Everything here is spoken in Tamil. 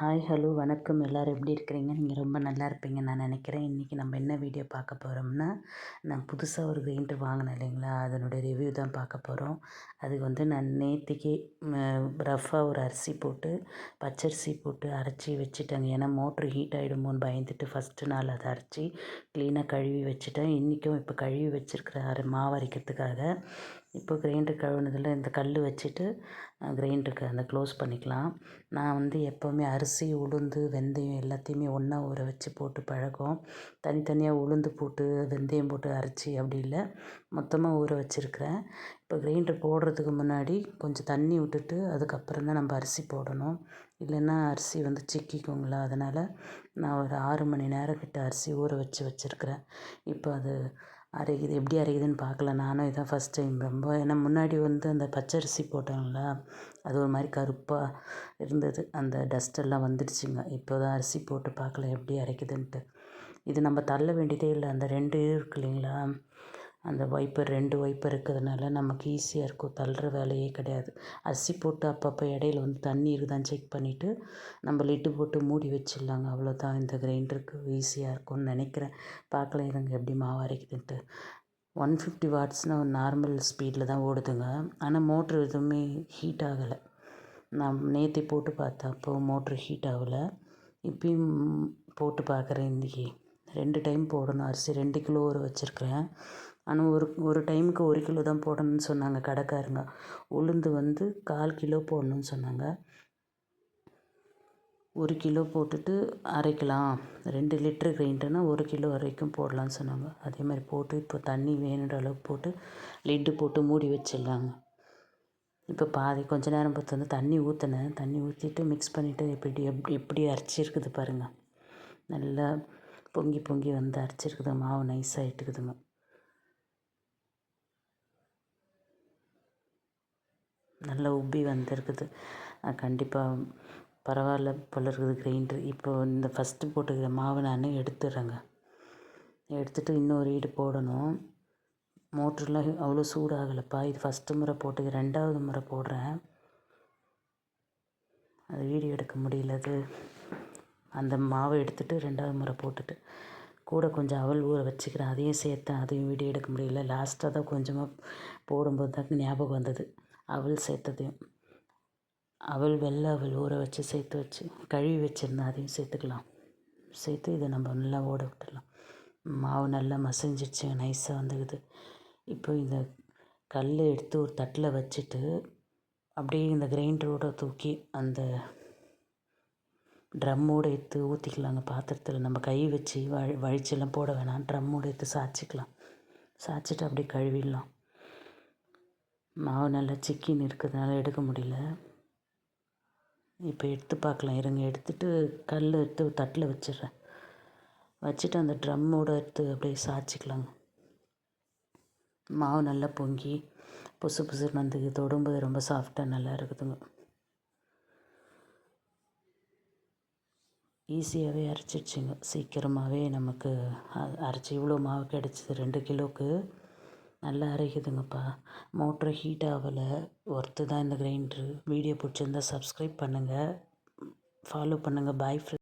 ஹாய் ஹலோ வணக்கம். எல்லோரும் எப்படி இருக்கிறீங்க? நீங்கள் ரொம்ப நல்லா இருப்பீங்க நான் நினைக்கிறேன். இன்றைக்கி நம்ம என்ன வீடியோ பார்க்க போகிறோம்னா நான் புதுசாக ஒரு கிரைண்டர் வாங்கினேன் இல்லைங்களா? அதனுடைய ரிவ்யூ தான் பார்க்க போகிறோம் அதுக்கு வந்து நான் நேற்றுக்கே ரஃப்பாக ஒரு அரிசி போட்டு பச்சரிசி போட்டு அரைச்சி வச்சுட்டேங்க. ஏன்னா மோட்ரு ஹீட் ஆகிடுமோன்னு பயந்துட்டு ஃபஸ்ட்டு நாள் அதை அரைச்சி க்ளீனாக கழுவி வச்சுட்டேன். இன்றைக்கும் இப்போ கழுவி வச்சுருக்கிற அரை மாவு அரைக்கிறதுக்காக இப்போ கிரைண்டர் கழுவுனதில் இந்த கல் வச்சுட்டு கிரைண்டருக்கு அந்த க்ளோஸ் பண்ணிக்கலாம். நான் வந்து எப்போவுமே அரிசி உளுந்து வெந்தயம் எல்லாத்தையுமே ஒன்றா ஊற வச்சு போட்டு பழக்கம். தனித்தனியாக உளுந்து போட்டு வெந்தயம் போட்டு அரைச்சி அப்படி இல்லை. மொத்தமாக ஊற வச்சுருக்கிறேன். இப்போ கிரைண்டர் போடுறதுக்கு முன்னாடி கொஞ்சம் தண்ணி விட்டுட்டு அதுக்கப்புறம் தான் நம்ம அரிசி போடணும். இல்லைன்னா அரிசி வந்து சிக்கிக்குங்களா? அதனால் நான் ஒரு ஆறு மணி நேரம் கிட்ட அரிசி ஊற வச்சு வச்சுருக்கிறேன். இப்போ அது அரைக்குது எப்படி அரைக்குதுன்னு பார்க்கல. நானும் இதான் ஃபஸ்ட் டைம் ரொம்ப ஏன்னா முன்னாடி வந்து அந்த பச்சரிசி போட்டாங்களா அது ஒரு மாதிரி கருப்பாக இருந்தது. அந்த டஸ்ட்டெல்லாம் வந்துடுச்சுங்க. இப்போ தான் அரிசி போட்டு பார்க்கல எப்படி அரைக்குதுன்ட்டு. இது நம்ம தள்ள வேண்டியதே இல்லை. அந்த ரெண்டு இருக்கு இல்லைங்களா? அந்த வைப்பர் ரெண்டு வைப்பர் இருக்கிறதுனால நமக்கு ஈஸியாக இருக்கும். தள்ளுற வேலையே கிடையாது. அரிசி போட்டு அப்பப்போ இடையில வந்து தண்ணி இருக்குதான்னு செக் பண்ணிவிட்டு நம்ம லிட்டு போட்டு மூடி வச்சிடலாங்க. அவ்வளோதான் இந்த கிரைண்டருக்கு ஈஸியாக இருக்கும்னு நினைக்கிறேன். பார்க்கலாம் இருங்க. எப்படி மாவு அரைக்குதுன்ட்டு ஒன் ஃபிஃப்டி வாட்ஸ்னால் நார்மல் ஸ்பீடில் தான் ஓடுதுங்க. ஆனால் மோட்ரு எதுவுமே ஹீட் ஆகலை. நான் நேற்று போட்டு பார்த்தேன் அப்போது மோட்ரு ஹீட் ஆகலை. இப்பயும் போட்டு பார்க்குறேன் இன்றைக்கி ரெண்டு டைம் போடணும். அரிசி ரெண்டு கிலோ ஊற வச்சுருக்குறேன். ஆனால் ஒரு ஒரு டைமுக்கு ஒரு கிலோ தான் போடணும்னு சொன்னாங்க கடைக்காரங்க. உளுந்து வந்து கால் கிலோ போடணும்னு சொன்னாங்க. ஒரு கிலோ போட்டுட்டு அரைக்கலாம். ரெண்டு லிட்ரு கிரைண்டர்னால் ஒரு கிலோ வரைக்கும் போடலான்னு சொன்னாங்க. அதே மாதிரி போட்டு இப்போ தண்ணி வேணுன்ற அளவுக்கு போட்டு லிட்டு போட்டு மூடி வச்சிடலாங்க. இப்போ பாதி கொஞ்ச நேரம் பார்த்து வந்து தண்ணி ஊற்றினேன் தண்ணி ஊற்றிட்டு மிக்ஸ் பண்ணிவிட்டு எப்படி எப்படி எப்படி அரைச்சிருக்குது பாருங்கள் நல்லா பொங்கி பொங்கி வந்து அரைச்சிருக்குது மாவு நைஸாகிட்டுக்குதுங்க நல்லா உப்பி வந்திருக்குது. கண்டிப்பாக பரவாயில்ல போல இருக்குது கிரைண்டர் இப்போ இந்த ஃபஸ்ட்டு போட்டுக்கிற மாவை நான் எடுத்துடுறேங்க எடுத்துகிட்டு இன்னொரு ஈடு போடணும். மோட்ருலாம் அவ்வளோ சூடாகலைப்பா. இது ஃபஸ்ட்டு முறை போட்டு ரெண்டாவது முறை போடுறேன். அது வீடியோ எடுக்க முடியல அது. அந்த மாவை எடுத்துகிட்டு ரெண்டாவது முறை போட்டுட்டு கூட கொஞ்சம் அவல் ஊற வச்சுக்கிறேன். அதையும் சேர்த்தேன். அதையும் வீடியோ எடுக்க முடியல. லாஸ்ட்டாக தான் கொஞ்சமாக போடும்போது தான் ஞாபகம் வந்தது. அவல் சேர்த்ததையும். அவல் வெள்ளை அவல் ஊற வச்சு சேர்த்து வச்சு கழுவி வச்சுருந்தேன். அதையும் சேர்த்துக்கலாம். சேர்த்து இதை நம்ம நல்லா ஓட விட்டுடலாம். மாவு நல்லா மசிஞ்சிடுச்சு. நைஸாக வந்துக்குது இப்போ இந்த கல் எடுத்து ஒரு தட்டில் வச்சுட்டு அப்படியே இந்த கிரைண்டரோட தூக்கி அந்த ட்ரம்மோடு எடுத்து ஊற்றிக்கலாங்க பாத்திரத்தில் நம்ம கை வச்சு வழி வழிச்செல்லாம் போட வேணாம். ட்ரம்மோடு எடுத்து சாய்ச்சிக்கலாம். சாய்ச்சிட்டு அப்படியே கழுவிடலாம். மாவு நல்லா சிக்கின்னு இருக்கிறதுனால எடுக்க முடியல. இப்போ எடுத்து பார்க்கலாம். இருங்க எடுத்துட்டு கல் எடுத்து தட்டில் வச்சிடுறேன். வச்சுட்டு அந்த ட்ரம்மோடு எடுத்து அப்படியே சாய்ச்சிக்கலாங்க. மாவு நல்லா பொங்கி புசு புசுன்னு வந்து தொடும்போது ரொம்ப சாஃப்டாக நல்லா இருக்குதுங்க. ஈஸியாகவே அரைச்சிடுச்சிங்க. சீக்கிரமாகவே நமக்கு அரைச்சி இவ்வளோ மாவு கிடச்சிது. ரெண்டு கிலோவுக்கு நல்லா அரைக்குதுங்கப்பா. மோட்ரு ஹீட் ஆகலை. ஒர்த்து தான் இந்த கிரைண்ட்ரு. வீடியோ பிடிச்சிருந்தா சப்ஸ்கிரைப் பண்ணுங்கள் ஃபாலோ பண்ணுங்கள் பாய் ஃப்ரெண்ட்